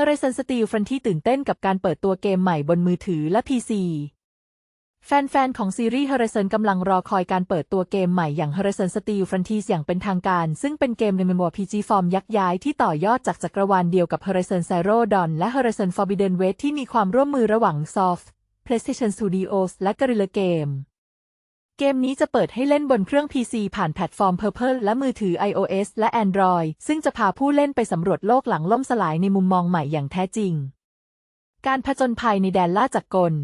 Horizon Steel Front ที่ตื่นเต้นกับการเปิดตัวเกมใหม่บนมือถือและ PC แฟนๆ ของซีรีส์ Horizon กำลังรอคอยการเปิดตัวเกมใหม่อย่าง Horizon Steel Frontiers อย่างเป็นทางการ ซึ่งเป็นเกมใน MMORPG ฟอร์มยักษ์ย้ายที่ต่อยอดจากจักรวาลเดียวกับ Horizon Zero Dawn และ Horizon Forbidden West ที่มีความร่วมมือระหว่าง Soft PlayStation Studios และ Guerrilla Game เกมนี้จะเปิดให้เล่นบนเครื่อง PC ผ่านแพลตฟอร์ม Purple และมือถือ iOS และ Android ซึ่งจะพาผู้เล่นไปสำรวจโลกหลังล่มสลายในมุมมองใหม่อย่างแท้จริง การผจญภัยในแดนล่าจักรกล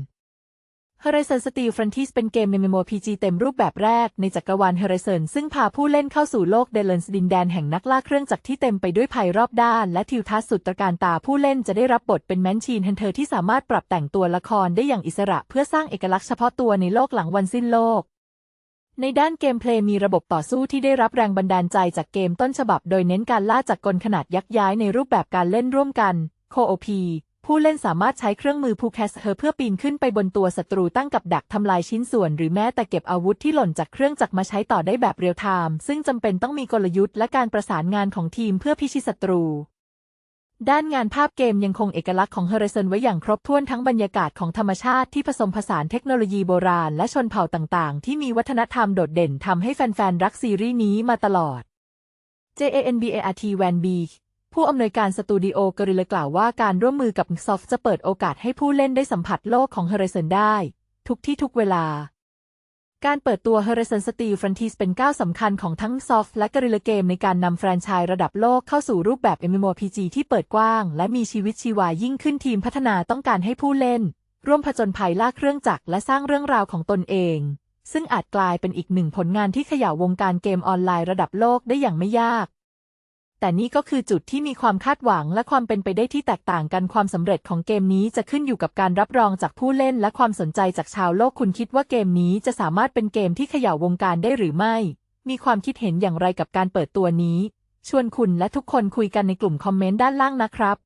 Horizon Steel Frontiers เป็นเกม MMORPG เต็มรูปแบบแรกในจักรวาล Horizon ซึ่งพาผู้เล่นเข้าสู่โลกเดลนส์ดินแดนแห่งนักล่าเครื่องจักรที่เต็มไปด้วยภัยรอบด้าน และทิวทัศน์สุดตระการตาผู้เล่นจะได้รับบทเป็นแมนชีนฮันเทอร์ที่สามารถปรับแต่งตัวละครได้อย่างอิสระเพื่อสร้างเอกลักษณ์เฉพาะตัวในโลกหลังวันสิ้นโลก ในด้านเกมเพลย์มีระบบต่อสู้ที่ได้รับแรงบันดาลใจจากเกมต้นฉบับ โดยเน้นการล่าจักกลขนาดยักษ์ย้ายในรูปแบบการเล่นร่วมกัน Co-op ผู้เล่นสามารถใช้เครื่องมือพูแคสเฮอเพื่อปีนขึ้นไปบนตัวศัตรูตั้งกับดักทำลายชิ้นส่วน หรือแม้แต่เก็บอาวุธที่หล่นจากเครื่องจักรมาใช้ต่อได้แบบเรียลไทม์ซึ่งจำเป็นต้องมีกลยุทธ์และการประสานงานของทีมเพื่อพิชิตศัตรู ด้านงานภาพเกมยังคงเอกลักษณ์ของ Horizon ไว้อย่างครบถ้วนทั้งบรรยากาศของธรรมชาติที่ผสมผสานเทคโนโลยีโบราณและชนเผ่าต่างๆ ที่มีวัฒนธรรมโดดเด่นทำให้แฟนๆ รักซีรีส์นี้มาตลอด JANBART Van B ผู้อำนวยการสตูดิโอกริลกล่าวว่าการร่วมมือกับ Soft จะเปิดโอกาสให้ผู้เล่นได้สัมผัสโลกของ Horizon ได้ ทุกที่ทุกเวลา การเปิดตัว Horizon Steel Frontiers เป็นก้าวสำคัญของทั้ง Soft และ Guerrilla Game ในการนำแฟรนไชส์ระดับโลกเข้าสู่รูปแบบ MMORPG ที่เปิดกว้าง และมีชีวิตชีวายิ่งขึ้นทีมพัฒนาต้องการให้ผู้เล่น ร่วมผจญภัยล่าเครื่องจักรและสร้างเรื่องราวของตนเอง ซึ่งอาจกลายเป็นอีกหนึ่งผลงานที่ขย่าวงการเกมออนไลน์ระดับโลกได้อย่างไม่ยาก แต่นี่ก็คือจุดที่มีความคาดหวังและความเป็นไปได้ที่แตกต่างกันความสำเร็จของเกมนี้จะขึ้นอยู่กับการรับรองจากผู้เล่นและความสนใจจากชาวโลกคุณคิดว่าเกมนี้จะสามารถเป็นเกมที่เขย่าวงการได้หรือไม่ มีความคิดเห็นอย่างไรกับการเปิดตัวนี้ ชวนคุณและทุกคนคุยกันในกลุ่มคอมเมนต์ด้านล่างนะครับ